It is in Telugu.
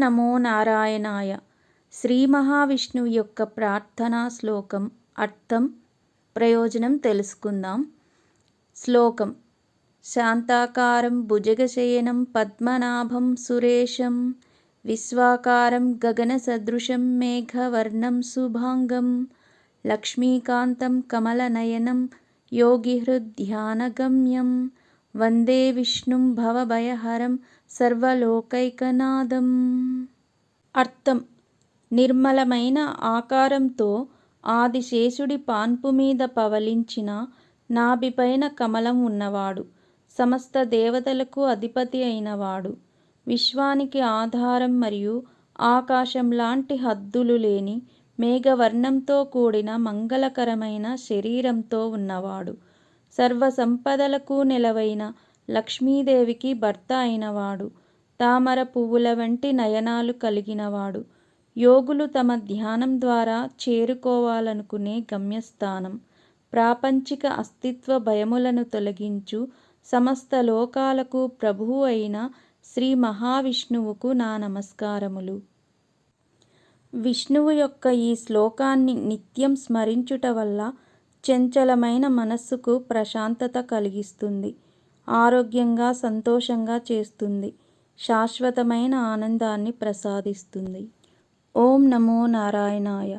నమో నారాయణాయ. శ్రీ మహావిష్ణువు యొక్క ప్రార్థనా శ్లోకం అర్థం ప్రయోజనం తెలుసుకుందాం. శ్లోకం శాంతాకారం భుజగశయనం పద్మనాభం సురేశం విశ్వాకారం గగనసదృశం మేఘవర్ణం శుభాంగం లక్ష్మీకాంతం కమలనయనం యోగిహృద్ధ్యానగమ్యం వందే విష్ణుం భవభయహరం సర్వలోకైకనాదం. అర్థం. నిర్మలమైన ఆకారంతో ఆదిశేషుడి పాన్పు మీద పవలించిన నాభిపైన కమలం ఉన్నవాడు సమస్త దేవతలకు అధిపతి అయినవాడు. విశ్వానికి ఆధారం మరియు ఆకాశం లాంటి హద్దులు లేని మేఘవర్ణంతో కూడిన మంగళకరమైన శరీరంతో ఉన్నవాడు. సర్వ సంపదలకు నెలవైన లక్ష్మీదేవికి భర్త అయినవాడు. తామర పువ్వుల వంటి నయనాలు కలిగినవాడు. యోగులు తమ ధ్యానం ద్వారా చేరుకోవాలనుకునే గమ్యస్థానం. ప్రాపంచిక అస్తిత్వ భయములను తొలగించు సమస్త లోకాలకు ప్రభువు అయిన శ్రీ మహావిష్ణువుకు నా నమస్కారములు. విష్ణువు యొక్క ఈ శ్లోకాన్ని నిత్యం స్మరించుట వల్ల చంచలమైన మనస్సుకు ప్రశాంతత కలిగిస్తుంది. ఆరోగ్యంగా సంతోషంగా చేస్తుంది. శాశ్వతమైన ఆనందాన్ని ప్రసాదిస్తుంది. ఓం నమో నారాయణాయ.